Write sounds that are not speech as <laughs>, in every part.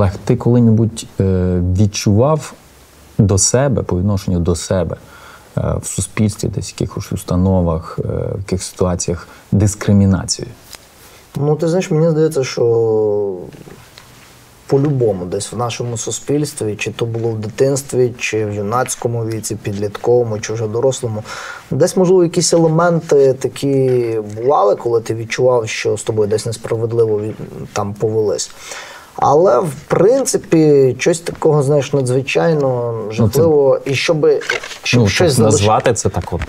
Олег, ти коли-небудь е, відчував до себе по відношенню до себе е, в суспільстві, десь в якихось установах, е, в яких ситуаціях дискримінацію? Ну, ти знаєш, мені здається, що по-любому десь в нашому суспільстві, чи то було в дитинстві, чи в юнацькому віці, підлітковому, чи вже дорослому, десь, можливо, якісь елементи такі бували, коли ти відчував, що з тобою десь несправедливо там повелись. Але в принципі, щось такого, знаєш, надзвичайно жахливого, і щоб, щоб ну, щось залиш... назвати це так, от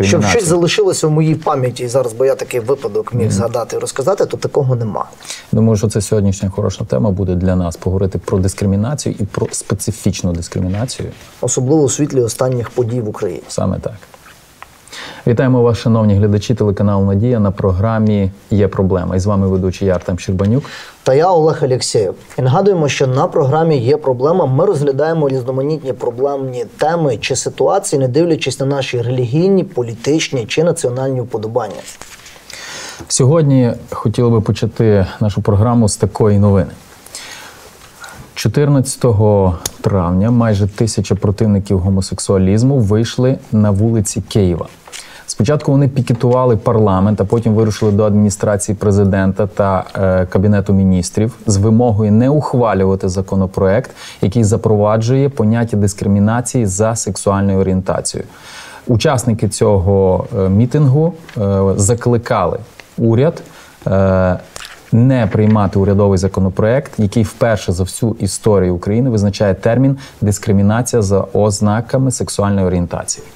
щоб щось залишилося в моїй пам'яті, і зараз бо я такий випадок міг згадати і розказати, то такого нема. Думаю, що це сьогоднішня хороша тема буде для нас поговорити про дискримінацію і про специфічну дискримінацію. Особливо у світлі останніх подій в Україні. Саме так. Вітаємо вас, шановні глядачі телеканалу Надія на програмі Є проблема. І з вами ведучий я Артем Щербанюк. Та я Олег Алєксєєв. І нагадуємо, що на програмі є проблема. Ми розглядаємо різноманітні проблемні теми чи ситуації, не дивлячись на наші релігійні, політичні чи національні вподобання. Сьогодні хотіли би почати нашу програму з такої новини. 14 травня майже тисяча противників гомосексуалізму вийшли на вулиці Києва. Спочатку вони пікетували парламент, а потім вирушили до адміністрації президента та е, кабінету міністрів з вимогою не ухвалювати законопроект, який запроваджує поняття дискримінації за сексуальною орієнтацією. Учасники цього е, мітингу е, закликали уряд е, не приймати урядовий законопроект, який вперше за всю історію України визначає термін дискримінація за ознаками сексуальної орієнтації.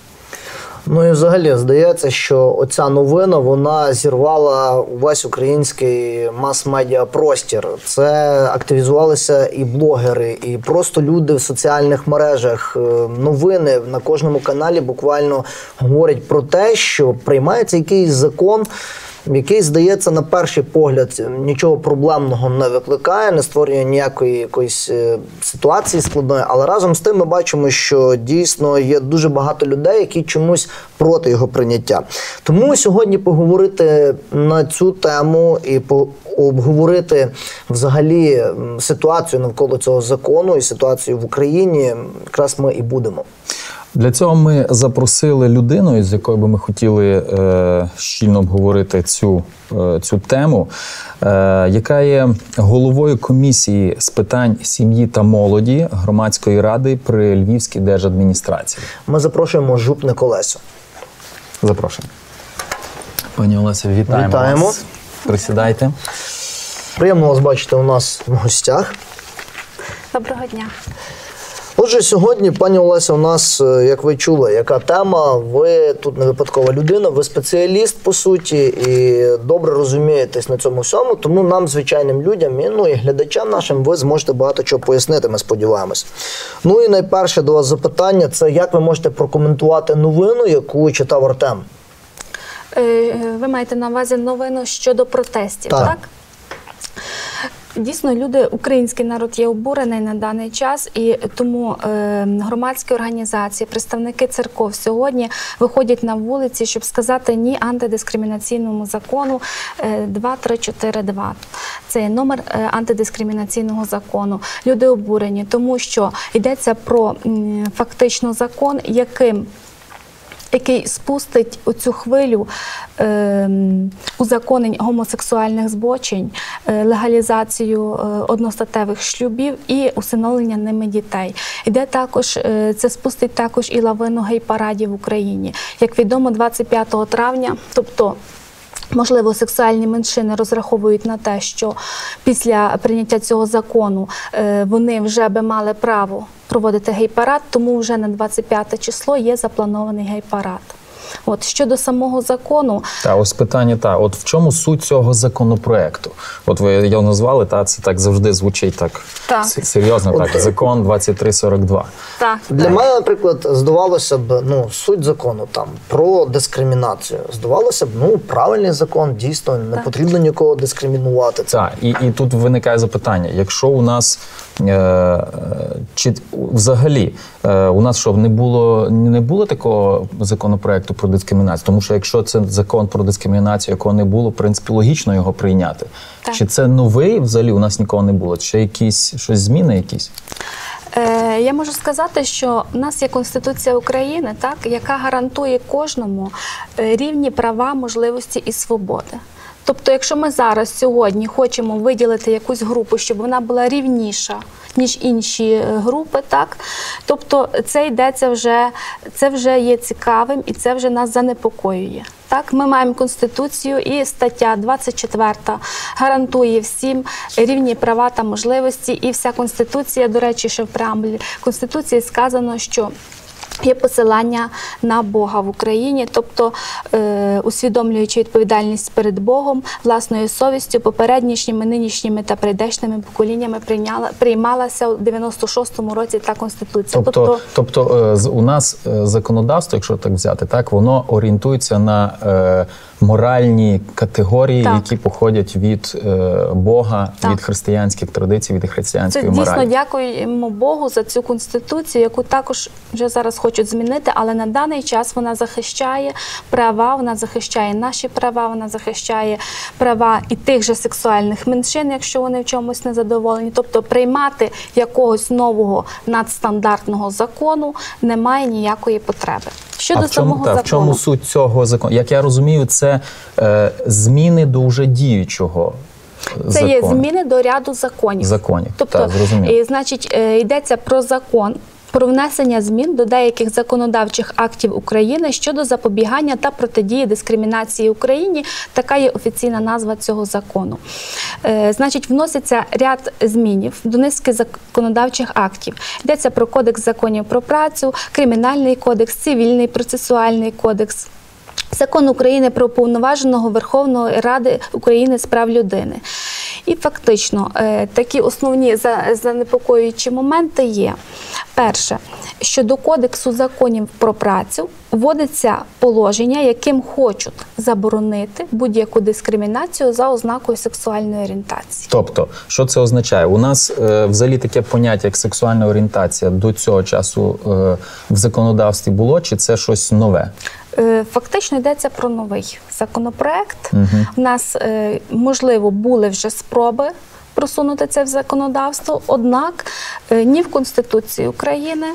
Ну і взагалі здається, що оця новина вона зірвала увесь український мас-медіа простір. Це активізувалися і блогери, і просто люди в соціальних мережах. Е, Новини на кожному каналі буквально говорять про те, що приймається якийсь закон. Який, здається, на перший погляд нічого проблемного не викликає, не створює ніякої якоїсь е, ситуації складної, але разом з тим ми бачимо, що дійсно є дуже багато людей, які чомусь проти його прийняття. Тому сьогодні поговорити на цю тему і по обговорити взагалі ситуацію навколо цього закону і ситуацію в Україні, якраз ми і будемо. Для цього ми запросили людину, з якою би ми хотіли е, щільно обговорити цю, е, цю тему, е, яка є головою комісії з питань сім'ї та молоді громадської ради при Львівській держадміністрації. Ми запрошуємо жупник Олесю. Запрошую. Пані Олеся, вітаємо. Вітаємо. Вас. Присідайте. Приємно вас бачити у нас в гостях. Доброго дня. Отже, сьогодні, пані Олеся, у нас, е, як ви чули, яка тема? Ви тут не випадкова людина, ви спеціаліст по суті і добре розумієтесь на цьому всьому. Тому нам, звичайним людям, і, ну і глядачам нашим, ви зможете багато чого пояснити. Ми сподіваємось. Ну і найперше до вас запитання: це як ви можете прокоментувати новину, яку читав Артем? Е, Ви маєте на увазі новину щодо протестів, Так. так? Дійсно, люди, український народ є обурений на даний час, і тому е, громадські організації, представники церков сьогодні виходять на вулиці, щоб сказати ні антидискримінаційному закону е, 2342. Це номер е, антидискримінаційного закону. Люди обурені, тому що йдеться про фактично закон, яким який спустить оцю хвилю е, узаконень гомосексуальних збочень, е, легалізацію е, одностатевих шлюбів і усиновлення ними дітей. Іде також е, це спустить також і лавину гей-парадів в Україні. Як відомо, 25 травня, тобто. Можливо, сексуальні меншини розраховують на те, що після прийняття цього закону е, вони вже би мали право проводити гей-парад, тому вже на 25 число є запланований гей-парад. От щодо самого закону, Та ось питання, та от в чому суть цього законопроекту? От ви його назвали, та це так завжди звучить так, Так. серйозно. Так, закон 2342. так Для мене, наприклад, здавалося б, ну суть закону там про дискримінацію. Здавалося б, ну правильний закон, дійсно не Так. потрібно нікого дискримінувати. Це Так, і, і тут виникає запитання: якщо у нас е, чи взагалі е, у нас що не було не було такого законопроекту про дискримінацію? Тому що якщо це закон про дискримінацію, якого не було, в принципі, логічно його прийняти. Так. Чи це новий взагалі у нас нікого не було? Чи якісь щось зміни якісь? Е, я можу сказати, що в нас є Конституція України, так, яка гарантує кожному е, рівні права, можливості і свободи. Тобто, якщо ми зараз сьогодні хочемо виділити якусь групу, щоб вона була рівніша, ніж інші е, групи, так тобто це йдеться вже, це вже є цікавим і це вже нас занепокоює. Так, ми маємо конституцію, і стаття 24 гарантує всім рівні права та можливості. І вся конституція, до речі, ще в преамбулі конституції сказано, що Є посилання на Бога в Україні, тобто е, усвідомлюючи відповідальність перед Богом, власною совістю, попереднішніми, нинішніми та прийдешніми поколіннями прийняла приймалася у 96-му році та конституція. Тобто, тобто е, з- у нас е, законодавство, якщо так взяти, так воно орієнтується на е, моральні категорії, Так. які походять від е, Бога, Так. від християнських традицій, від Це християнської дійсно дякуємо Богу за цю конституцію, яку також вже зараз хочуть змінити, але на даний час вона захищає права, вона захищає наші права, вона захищає права і тих же сексуальних меншин, якщо вони в чомусь не задоволені. Тобто приймати якогось нового надстандартного закону немає ніякої потреби. Щодо а в чому, самого та, в чому суть цього закону? Як я розумію, це е, зміни до вже діючого Це Це є зміни до ряду законів. Законів, Тобто, так, зрозуміло. і, значить, е, йдеться про закон. Про внесення змін до деяких законодавчих актів України щодо запобігання та протидії дискримінації Україні. Така є офіційна назва цього закону. Е, значить, вноситься ряд змінів до низки законодавчих актів. Йдеться про кодекс законів про працю, кримінальний кодекс, цивільний процесуальний кодекс. Закон України про уповноваженого Верховної Ради України з прав людини. І фактично е, такі основні за- занепокоюючі моменти є. Перше, що до Кодексу законів про працю вводиться положення, яким хочуть заборонити будь-яку дискримінацію за ознакою сексуальної орієнтації. Тобто, що це означає? У нас е, взагалі таке поняття, як сексуальна орієнтація, до цього часу е, в законодавстві було, чи це щось нове? Е, Фактично йдеться про новий законопроект. У нас, е, можливо, були вже спроби просунути це в законодавство, однак е, ні в Конституції України,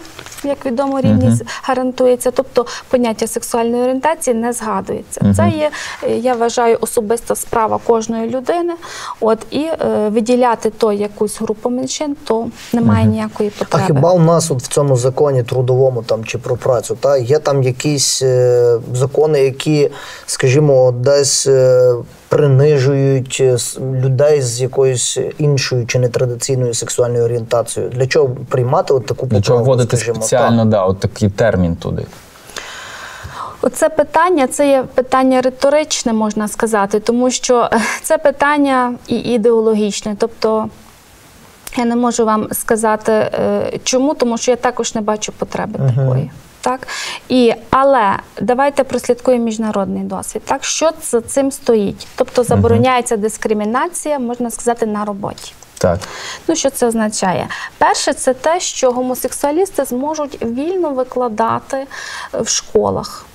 як відомо, рівність гарантується, тобто поняття сексуальної орієнтації не згадується. Це є, е, я вважаю, особиста справа кожної людини. От і е, виділяти то якусь групу меншин, то немає ніякої А хіба у нас от в цьому законі трудовому там чи про працю, та є там якісь е, закони, які, скажімо, десь е, принижують е, людей з якоюсь іншою чи нетрадиційною сексуальною орієнтацією? Для чого приймати от таку Для чого вводити скажімо, спеціально да, от такий термін туди? Оце питання це є питання риторичне, можна сказати, тому що е, це питання і ідеологічне. Тобто я не можу вам сказати е, чому, тому що я також не бачу потреби такої. Так? І, але давайте прослідкуємо міжнародний досвід. Так? Що за цим стоїть? Тобто забороняється дискримінація, можна сказати, на роботі. Так. Ну, що це означає? Перше, це те, що гомосексуалісти зможуть вільно викладати в школах.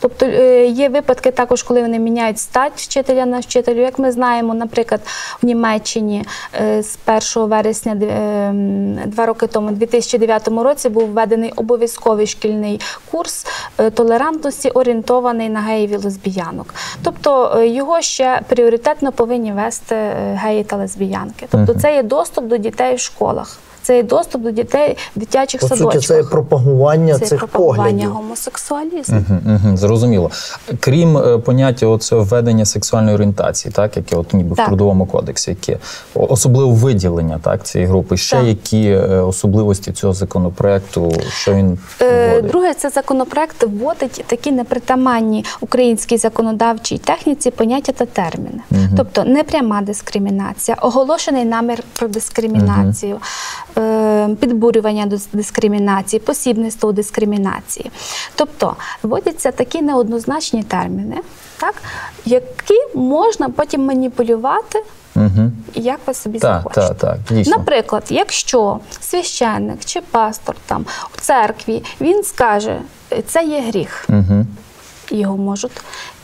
Тобто е, є випадки також, коли вони міняють стать вчителя на вчителю. Як ми знаємо, наприклад, в Німеччині е, з 1 вересня е, два роки тому, у 2009 році, був введений обов'язковий шкільний курс толерантності, орієнтований на геїв і лесбіянок. Тобто його ще пріоритетно повинні вести геї та лесбіянки. Тобто це є доступ до дітей в школах. Це є доступ до дітей в дитячих По садочках. суті, це пропагування Це цих пропагування поглядів. гомосексуалізму. Угу, угу, зрозуміло. Крім е, поняття оцього введення сексуальної орієнтації, так, яке от ніби Так. в трудовому кодексі, яке особливо виділення так, цієї групи. Ще Так. які е, особливості цього законопроекту, що він Е. Друге, це законопроект вводить такі непритаманні українській законодавчій техніці поняття та терміни. Тобто непряма дискримінація, оголошений намір про дискримінацію, е, підбурювання до дискримінації, посібництво у дискримінації. Тобто вводяться такі неоднозначні терміни, так, які можна потім маніпулювати. Угу. Як ви собі Так, захочете. так, так, дійсно. Наприклад, якщо священник чи пастор там в церкві він скаже, це є гріх. Угу. його можуть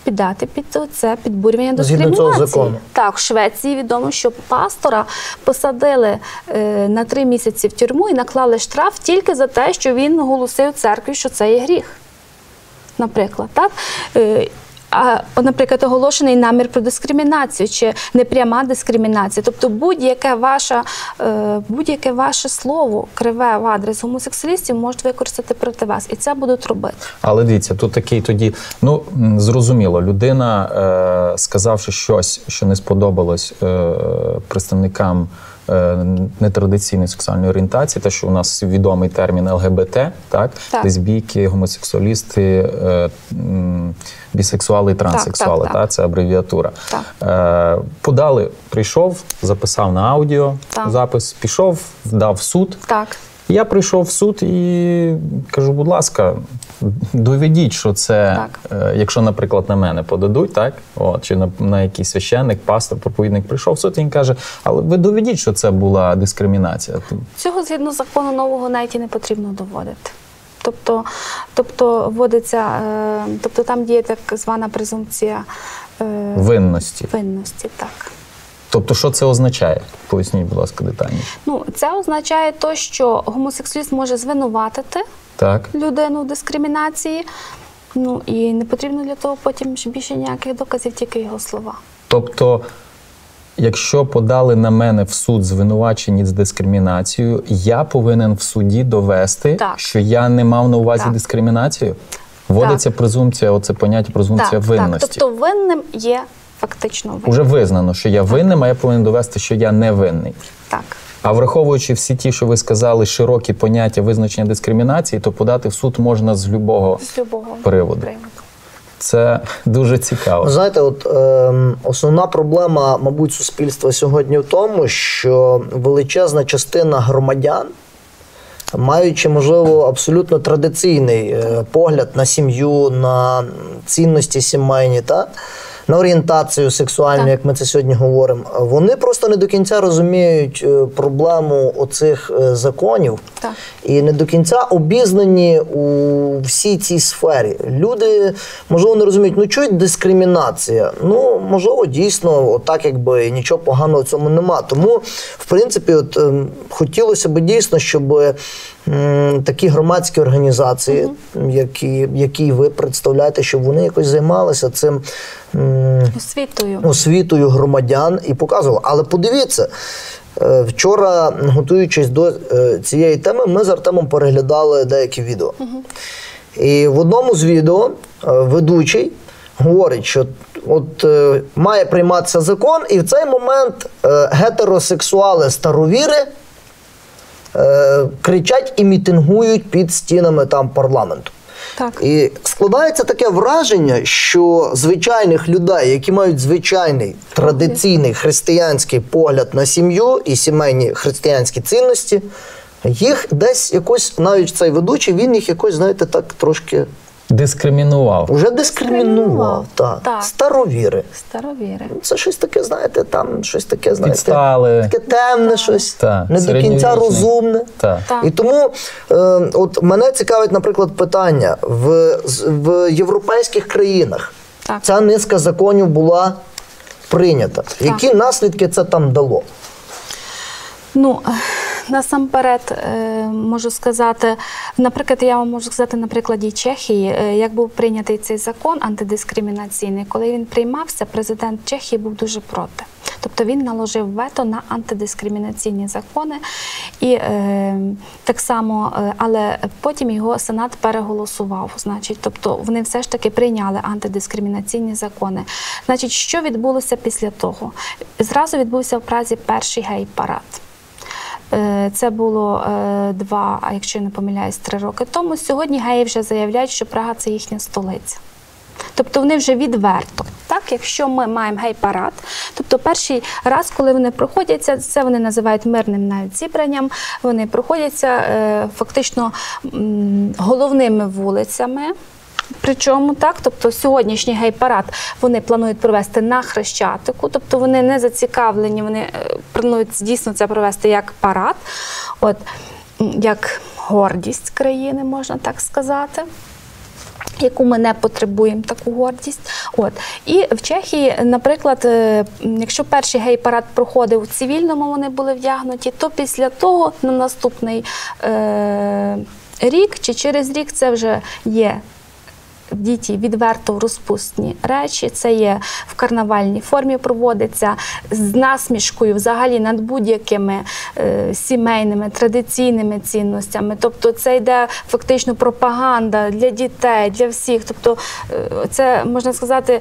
піддати під це підбурювання до Згідно цього дискримінації. закону. Так, в Швеції відомо, що пастора посадили е, на три місяці в тюрму і наклали штраф тільки за те, що він оголосив церкві, що це є гріх. Наприклад, так. А, наприклад, оголошений намір про дискримінацію чи непряма дискримінація. Тобто будь-яке ваше, е, будь-яке ваше слово криве в адрес гомосексуалістів можуть використати проти вас, і це будуть робити. Але дивіться, тут такий тоді, ну зрозуміло, людина, е, сказавши щось, що не сподобалось е, представникам нетрадиційної сексуальної орієнтації, те, що у нас відомий термін ЛГБТ, так, Так. лесбійки, гомосексуалісти, е, бісексуали і транссексуали, так, так. Та, це абревіатура. Так. Е, подали, прийшов, записав на аудіо Так. запис, пішов, дав суд. Так. Я прийшов в суд і кажу, будь ласка, доведіть, що це, Так. е, якщо, наприклад, на мене подадуть, так? От, чи на, на якийсь священник, пастор, проповідник прийшов в суд, і він каже, але ви доведіть, що це була дискримінація. Цього згідно закону нового навіть і не потрібно доводити. Тобто, тобто вводиться, е, тобто там діє так звана презумпція е, Винності. винності. Так. Тобто, що це означає? Поясніть, будь ласка, детальніше. Ну, це означає то, що гомосексуаліст може звинуватити Так. людину в дискримінації. Ну і не потрібно для того потім більше ніяких доказів, тільки його слова. Тобто, якщо подали на мене в суд звинувачені з дискримінацією, я повинен в суді довести, Так. що я не мав на увазі Так. дискримінацію. Вводиться презумпція, оце поняття презумпція так, винності. так. Тобто винним є фактично винним. Уже визнано, що я винним, а я повинен довести, що я не винний. Так. А враховуючи всі ті, що ви сказали, широкі поняття визначення дискримінації, то подати в суд можна з любого. З любого Приводу. Це дуже цікаво. Знаєте, от ем, основна проблема, мабуть, суспільства сьогодні в тому, що величезна частина громадян, маючи, можливо, абсолютно традиційний е, погляд на сім'ю, на цінності сімейні, та? На орієнтацію сексуальну, Так. як ми це сьогодні говоримо, вони просто не до кінця розуміють е, проблему оцих е, законів Так. і не до кінця обізнані у всій цій сфері. Люди, можливо, не розуміють, ну чують дискримінація. Ну, можливо, дійсно, отак, якби нічого поганого в цьому нема. Тому, в принципі, от ем, хотілося б дійсно, щоб такі громадські організації, які, які ви представляєте, щоб вони якось займалися цим. Освітою. освітою громадян і показувала. Але подивіться, е, вчора, готуючись до е, цієї теми, ми з Артемом переглядали деякі відео. І в одному з відео е, ведучий говорить, що от має прийматися закон, і в цей момент гетеросексуали старовіри е, кричать і мітингують під стінами там парламенту. Так. І складається таке враження, що звичайних людей, які мають звичайний традиційний християнський погляд на сім'ю і сімейні християнські цінності, їх десь якось, навіть цей ведучий, він їх якось, знаєте, так трошки Дискримінував. уже дискримінував. Дискримінував, Так. так. Старовіри. Старовіри. Це щось таке, знаєте, там щось таке, знаєте, Підстали. таке темне щось, Так, не до кінця розумне. Так. Так. І тому е, от мене цікавить, наприклад, питання в, в європейських країнах Так. ця низка законів була прийнята. Які наслідки це там дало? Ну, е, насамперед е, можу сказати, наприклад, я вам можу сказати на прикладі Чехії, е, як був прийнятий цей закон антидискримінаційний. Коли він приймався, президент Чехії був дуже проти. Тобто він наложив вето на антидискримінаційні закони, і е, так само, е, але потім його сенат переголосував. Значить, тобто вони все ж таки прийняли антидискримінаційні закони. Значить, що відбулося після того? Зразу відбувся в Празі перший гей-парад. Е, Це було е, два, а якщо я не помиляюсь, три роки тому. Сьогодні геї вже заявляють, що Прага це їхня столиця. Тобто вони вже відверто. Так, якщо ми маємо гей-парад, тобто перший раз, коли вони проходяться, це вони називають мирним навіть зібранням. Вони проходяться е, фактично головними вулицями. Причому так, тобто сьогоднішній гей-парад вони планують провести на Хрещатику, тобто вони не зацікавлені, вони е, планують дійсно це провести як парад, от як гордість країни, можна так сказати. Яку ми не потребуємо таку гордість. От і в Чехії, наприклад, е, якщо перший гей-парад проходив у цивільному, вони були вдягнуті, то після того на наступний е- рік чи через рік це вже є діті відверто розпусні речі. Це є в карнавальній формі проводиться з насмішкою взагалі над будь-якими е, сімейними традиційними цінностями. Тобто це йде фактично пропаганда для дітей, для всіх. Тобто е, це можна сказати.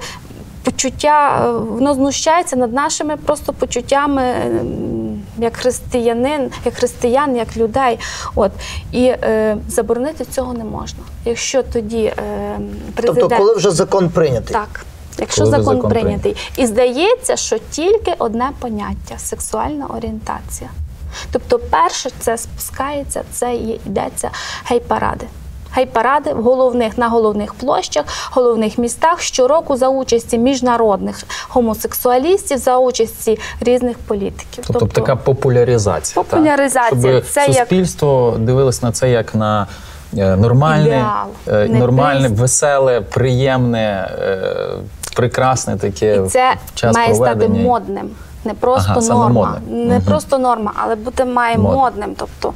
Почуття, е, воно знущається над нашими просто почуттями м, як християнин, як християн, як людей. От і е, заборонити цього не можна. Якщо тоді е, президент Тобто, коли вже закон прийнятий. так. Якщо закон, закон прийнятий. І здається, що тільки одне поняття сексуальна орієнтація. Тобто, перше це спускається, це і йдеться гей-паради. Гей-паради в головних на головних площах, головних містах щороку за участі міжнародних гомосексуалістів, за участі різних політиків. Тобто, така популяризація. Популяризація. Так? Щоб Це як- суспільство дивилось на це як на е, нормальне, Ідеал. е, нормальне, веселе, приємне, е, прекрасне таке І це час має стати модним. Не просто Ага, норма, не Мгм. просто норма, але бути має Модним. модним, тобто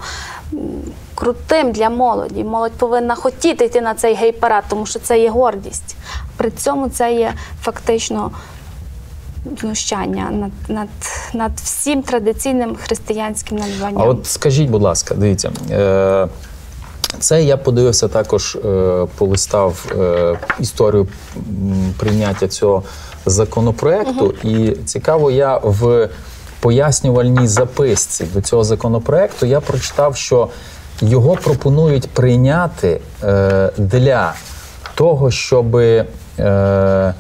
крутим для молоді. Молодь повинна хотіти йти на цей гей-парад, тому що це є гордість. При цьому це є фактично знущання над, над, над всім традиційним християнським надбанням. А от скажіть, будь ласка, дивіться. Е- це я подивився також, е, полистав е, історію прийняття цього законопроекту, і цікаво, я в пояснювальній записці до цього законопроекту я прочитав, що його пропонують прийняти е, для того, щоб. Е,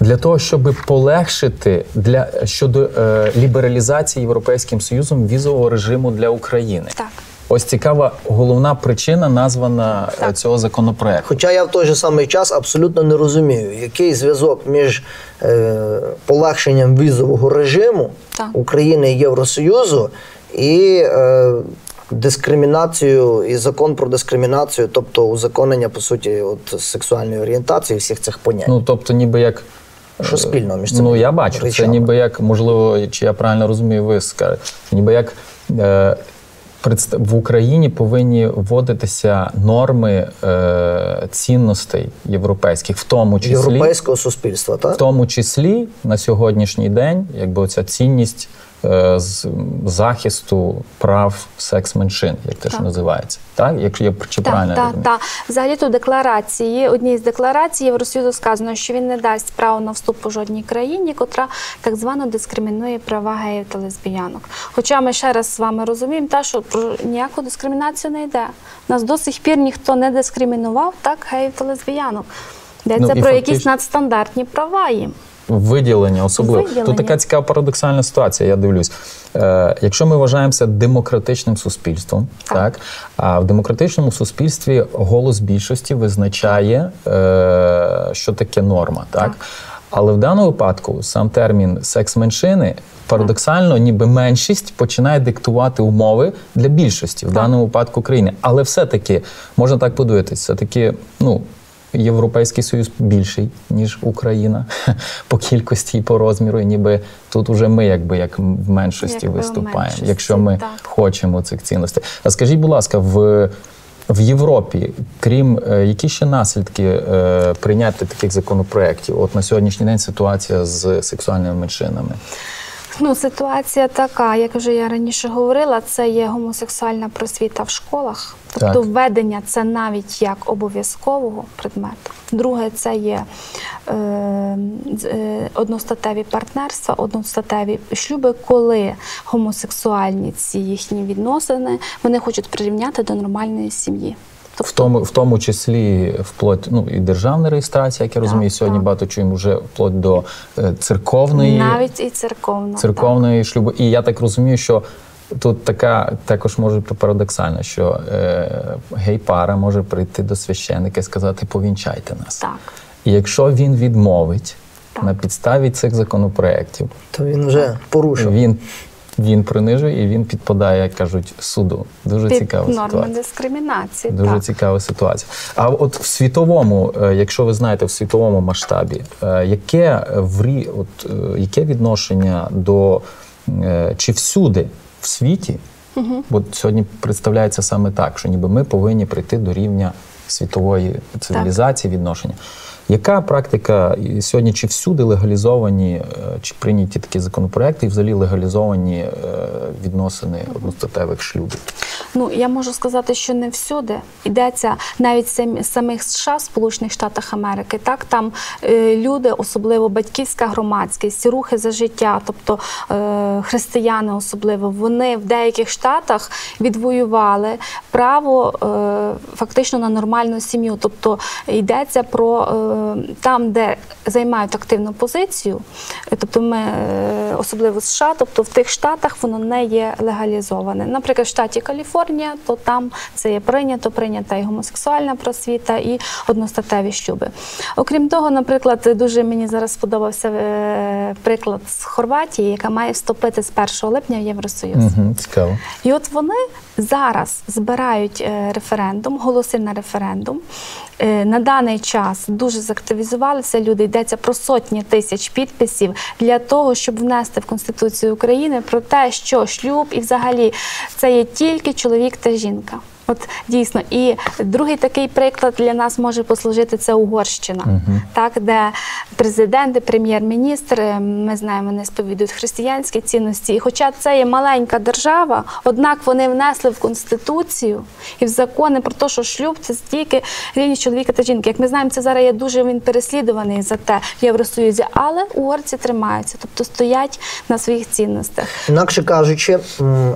для того, щоб полегшити для щодо е, лібералізації Європейським Союзом візового режиму для України. Так. Ось цікава головна причина названа е, Так. цього законопроекту. Хоча я в той же самий час абсолютно не розумію, який зв'язок між е, полегшенням візового режиму Так. України і Євросоюзу і е, дискримінацією і закон про дискримінацію, тобто узаконення по суті от, сексуальної орієнтації всіх цих понять. Ну тобто, ніби як Що спільного між цими Ну я бачу, це ніби як можливо, чи я правильно розумію, ви скажете, ніби як. Е, в Україні повинні вводитися норми е, цінностей європейських, в тому числі європейського суспільства, В тому числі на сьогоднішній день, якби оця цінність е, з захисту прав секс-меншин, як те ж Так. називається, так? Якщо я чи правильно Так, так, так. Взагалі то декларації, одній з декларацій Євросоюзу сказано, що він не дасть право на вступ у жодній країні, котра так звано дискримінує права геїв та лесбіянок. Хоча ми ще раз з вами розуміємо, та, що про ніяку дискримінацію не йде. Нас до сих пір ніхто не дискримінував так геїв та лесбіянок. Йдеться Ну, про якісь фактично- надстандартні права їм. Виділення особливо. Виділення. Тут така цікава парадоксальна ситуація, я дивлюсь. Е, якщо ми вважаємося демократичним суспільством, так. а в демократичному суспільстві голос більшості визначає, е, що таке норма. Так? Так. Але в даному випадку сам термін секс-меншини парадоксально, ніби меншість починає диктувати умови для більшості, в даному випадку країни. Але все-таки можна так подивитися, все-таки, ну. Європейський Союз більший, ніж Україна <laughs> по кількості і по розміру, і ніби тут уже ми, якби як в меншості Якби в виступаємо, меншості, якщо ми так. хочемо цих цінностей. А скажіть, будь ласка, в, в Європі, крім е, які ще наслідки е, прийняти таких законопроєктів? От на сьогоднішній день ситуація з сексуальними меншинами. Ну, ситуація така, як вже я раніше говорила, це є гомосексуальна просвіта в школах. Тобто Так. введення це навіть як обов'язкового предмету. Друге, це є е, е, одностатеві партнерства, одностатеві шлюби, коли гомосексуальні ці їхні відносини вони хочуть прирівняти до нормальної сім'ї. В тому, в тому числі вплоть ну і державна реєстрація, як я розумію, сьогодні так. багато чуємо вже вплоть до е, церковної навіть і церковна. церковної шлюбу. І я так розумію, що тут така також може бути парадоксально, що е, гей-пара може прийти до священника і сказати повінчайте нас. Так. І якщо він відмовить Так. на підставі цих законопроєктів, То він вже порушив. він він принижує і він підпадає, як кажуть, суду. Дуже Під цікава норми ситуація. дискримінації. Дуже так. цікава ситуація. А от в світовому, е, якщо ви знаєте, в світовому масштабі, е, яке в от, е, яке відношення до чи всюди в світі? От сьогодні представляється саме так, що ніби ми повинні прийти до рівня світової цивілізації відношення. Яка практика сьогодні чи всюди легалізовані, е, чи прийняті такі законопроекти, і взагалі легалізовані е, відносини одностатевих шлюбів? Ну я можу сказати, що не всюди йдеться навіть сам- самих США, Сполучених Штатах Америки. Так там е, люди, особливо батьківська громадськість, рухи за життя, тобто християни, особливо вони в деяких штатах відвоювали право фактично на нормальну сім'ю. Тобто йдеться про там, де займають активну позицію, е, тобто ми е, особливо США, тобто в тих штатах воно не є легалізоване. Наприклад, в штаті Каліфорнія, то там це є прийнято, прийнята і гомосексуальна просвіта, і одностатеві шлюби. Окрім того, наприклад, дуже мені зараз сподобався е, приклад з Хорватії, яка має вступити з 1 липня в Євросоюз. Угу, цікаво. І от вони зараз збирають е, референдум, голоси на референдум. Е, На даний час дуже заактивізувалися люди. Йдеться про сотні тисяч підписів для того, щоб внести в Конституцію України про те, що шлюб і взагалі це є тільки чоловік та жінка. От дійсно, і другий такий приклад для нас може послужити це Угорщина, так де президент, і прем'єр-міністр, е, ми знаємо, вони сповідують християнські цінності. І хоча це є маленька держава, однак вони внесли в конституцію і в закони про те, що шлюб це стільки рівність чоловіка та жінки. Як ми знаємо, це зараз є дуже він переслідуваний за те в Євросоюзі, але угорці тримаються, тобто стоять на своїх цінностях. Інакше кажучи,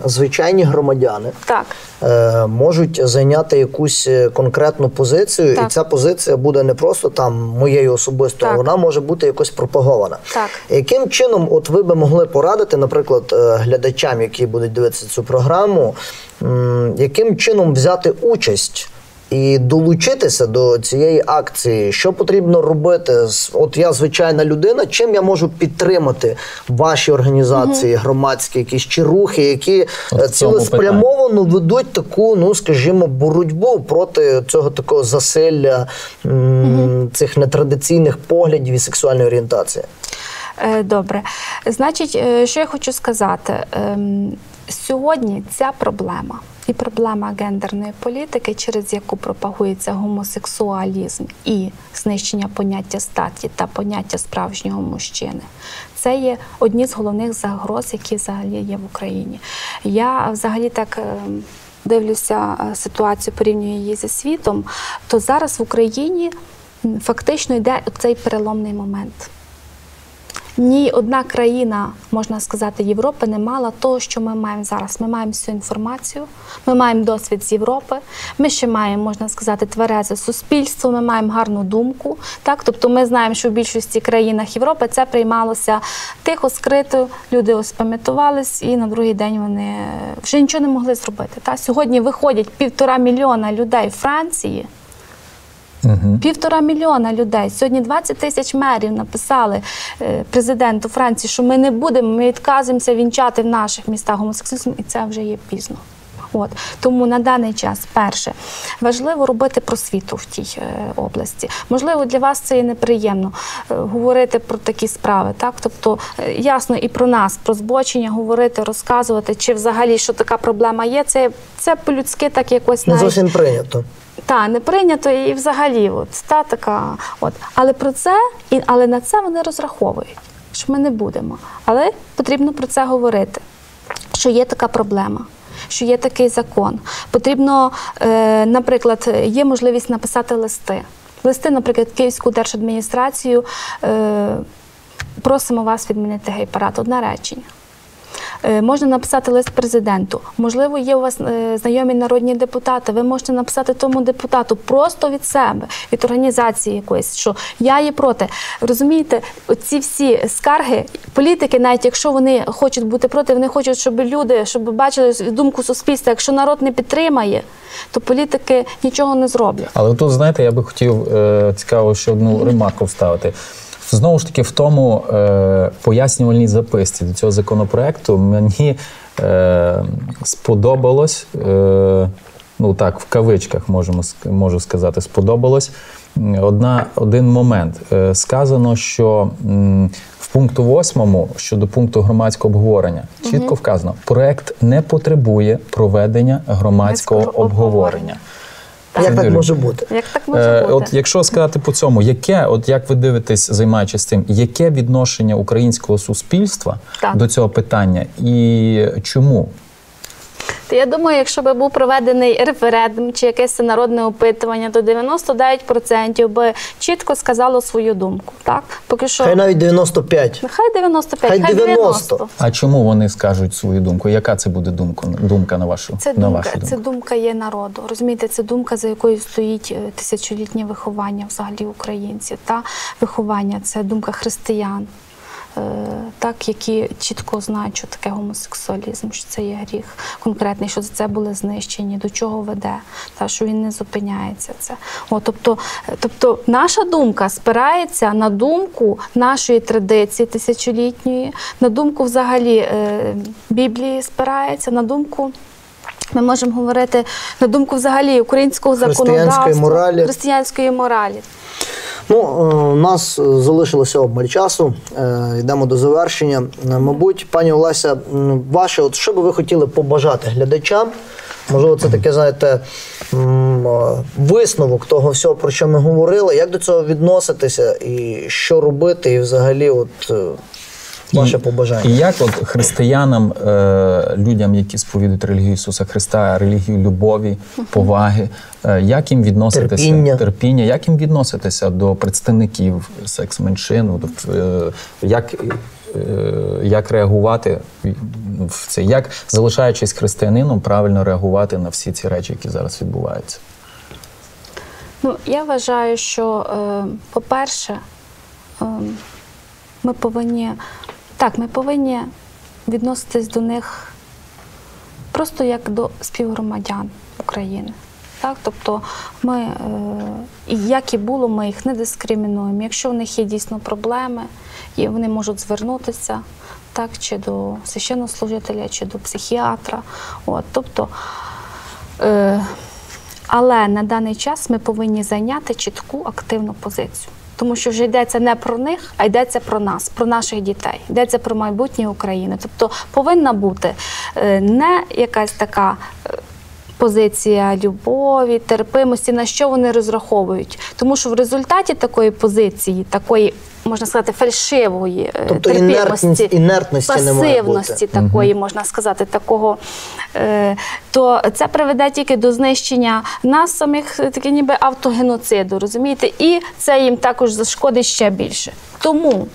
звичайні громадяни Так. е, можуть зайняти якусь е, конкретну позицію, і ця позиція буде не просто там моєю особистою, Так. вона може бути якось пропагована. Так. Яким чином, от ви би могли порадити, наприклад, е, глядачам, які будуть дивитися цю програму, яким чином взяти участь? І долучитися до цієї акції, що потрібно робити? З- От я звичайна людина, чим я можу підтримати ваші організації, громадські якісь чи рухи, які От е, в ведуть таку, ну скажімо, боротьбу проти цього такого засилля м, цих нетрадиційних поглядів і сексуальної орієнтації. Е, Добре. Значить, е, що я хочу сказати? Ем, Сьогодні ця проблема і проблема гендерної політики, через яку пропагується гомосексуалізм і знищення поняття статі та поняття справжнього мужчини, це є одні з головних загроз, які взагалі є в Україні. Я взагалі так. ем, Дивлюся е, ситуацію, порівнюю її зі світом, то зараз в Україні фактично йде цей переломний момент. Ні одна країна, можна сказати, Європи не мала того, що ми маємо зараз. Ми маємо всю інформацію, ми маємо досвід з Європи. Ми ще маємо, можна сказати, тверезе суспільство. Ми маємо гарну думку. Так, тобто, ми знаємо, що в більшості країнах Європи це приймалося тихо, скрито. Людиоспам'ятувались, і на другий день вони вже нічого не могли зробити. Та сьогодні виходять півтора мільйона людей в Франції. Півтора мільйона людей. Сьогодні 20 тисяч мерів написали е, президенту Франції, що ми не будемо, ми відказуємося вінчати в наших містах гомосексуалізм, і це вже є пізно. От тому на даний час, перше, важливо робити просвіту в тій е, області. Можливо, для вас це і неприємно е, говорити про такі справи. Так, тобто е, ясно і про нас, про збочення, говорити, розказувати, чи взагалі що така проблема є. Це, це по-людськи так якось Не зовсім прийнято. Та не прийнято і взагалі, от та така. От але про це і але на це вони розраховують, що ми не будемо. Але потрібно про це говорити, що є така проблема. Що є такий закон. Потрібно, е, наприклад, є можливість написати листи. Листи, наприклад, Київську держадміністрацію е, просимо вас відмінити гей-парад. Одне речення. Е, Можна написати лист президенту. Можливо, є у вас е, знайомі народні депутати. Ви можете написати тому депутату просто від себе, від організації якоїсь, що я є проти. Розумієте, ці всі скарги, політики, навіть якщо вони хочуть бути проти, вони хочуть, щоб люди, щоб бачили думку суспільства. Якщо народ не підтримає, то політики нічого не зроблять. Але тут, знаєте, я би хотів е, цікаво ще одну ремарку вставити. Знову ж таки, в тому е, пояснювальній записці до цього законопроекту мені е, сподобалось, е, ну так, в кавичках можемо, можу сказати, сподобалось одна, один момент. Е, сказано, що м, в пункту восьмому щодо пункту громадського обговорення чітко вказано, проект не потребує проведення громадського Громадського обговорення. Як так може бути? Як так може Е, бути? От якщо сказати по цьому, яке, от як ви дивитесь, займаючись цим, яке відношення українського суспільства Так. до цього питання і чому? То я думаю, якщо би був проведений референдум чи якесь народне опитування, то 99% би чітко сказало свою думку. Так? Поки що Хай навіть 95. Нехай 95, Хай хай 90. 90. А чому вони скажуть свою думку? Яка це буде думка, думка на вашу Це на думка, вашу думку? це думка є народу. Розумієте, це думка, за якою стоїть е, тисячолітнє виховання взагалі українців. Та виховання це думка християн. Е, Так, які чітко знають, що таке гомосексуалізм, що це є гріх конкретний, що за це були знищені, до чого веде, та що він не зупиняється. Це О, тобто, е, тобто, наша думка спирається на думку нашої традиції тисячолітньої, на думку взагалі е, Біблії спирається, на думку. Ми можемо говорити на думку взагалі українського Християнської законодавства, моралі. християнської моралі. Ну, е, у нас залишилося обмаль часу. Е, Йдемо до завершення. Е, Мабуть, пані Олеся, ваше, от що би ви хотіли побажати глядачам? Можливо, це таке, знаєте, висновок того всього, про що ми говорили. Як до цього відноситися і що робити, і взагалі, от ваше побажання. І як от християнам, е, людям, які сповідують релігію Ісуса Христа, релігію любові, поваги, е, як їм відноситися Терпіння. терпіння, як їм відноситися до представників секс-меншин, е, як, е, як реагувати в це, як залишаючись християнином, правильно реагувати на всі ці речі, які зараз відбуваються. Ну, я вважаю, що, е, по-перше, е, ми повинні так, ми повинні відноситись до них просто як до співгромадян України. Так, тобто ми, е, як і було, ми їх не дискримінуємо. Якщо в них є дійсно проблеми, і вони можуть звернутися так, чи до священнослужителя, чи до психіатра. От, тобто, е, але на даний час ми повинні зайняти чітку активну позицію. Тому що вже йдеться не про них, а йдеться про нас, про наших дітей, йдеться про майбутнє України. Тобто повинна бути е, не якась така е, позиція любові, терпимості, на що вони розраховують. Тому що в результаті такої позиції, такої, можна сказати, фальшивої е, Тобто інертність- інертності пасивності такої, можна сказати, такого, е, то це приведе тільки до знищення нас самих, таке ніби автогеноциду, розумієте? І це їм також зашкодить ще більше. Тому,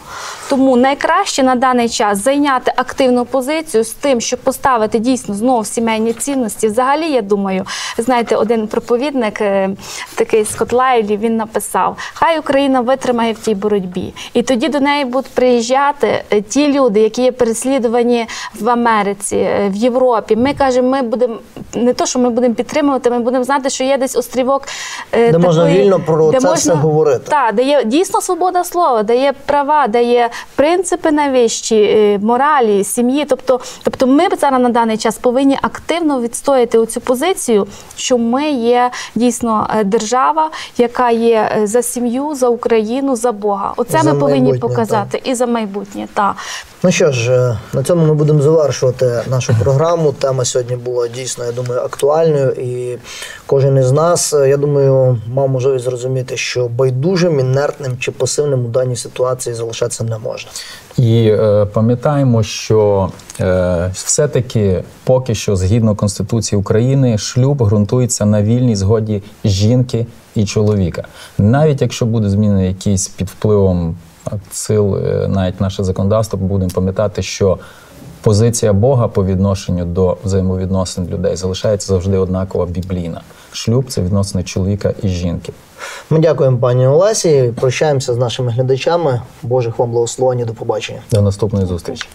тому найкраще на даний час зайняти активну позицію з тим, щоб поставити дійсно знову сімейні цінності. Взагалі, я думаю, знаєте, один проповідник, е, такий Скотт Лайлі, він написав: Хай Україна витримає в тій боротьбі. І тоді до неї будуть приїжджати е, ті люди, які є переслідувані в Америці, е, в Європі. Ми кажемо, ми будемо не то, що ми будемо підтримувати, ми будемо знати, що є десь острівок, е, Де можна вільно про це все говорити. Так, де є дійсно свобода слова, де є права, де є принципи найвищі, е, моралі, сім'ї. Тобто, тобто ми зараз на даний час повинні активно відстояти оцю позицію, що ми є дійсно держава, яка є за сім'ю, за Україну, за Бога. Оце ми повинні майбутнє, показати і за майбутнє. Так. Ну що ж, е, на цьому ми будемо завершувати нашу програму. Тема сьогодні була дійсно, я думаю, актуальною, і кожен із нас, е, я думаю, мав можливість зрозуміти, що байдужим, інертним чи пасивним у даній ситуації залишатися не можна. І е, пам'ятаємо, що е, все-таки поки що, згідно Конституції України, шлюб ґрунтується на вільній згоді жінки і чоловіка. Навіть якщо буде змінений якийсь під впливом сил, навіть наше законодавство, будемо пам'ятати, що позиція Бога по відношенню до взаємовідносин людей залишається завжди однакова біблійна. Шлюб це відносини чоловіка і жінки. Ми дякуємо пані Олесі. Прощаємося з нашими глядачами. Божих вам благословень до побачення. До наступної зустрічі.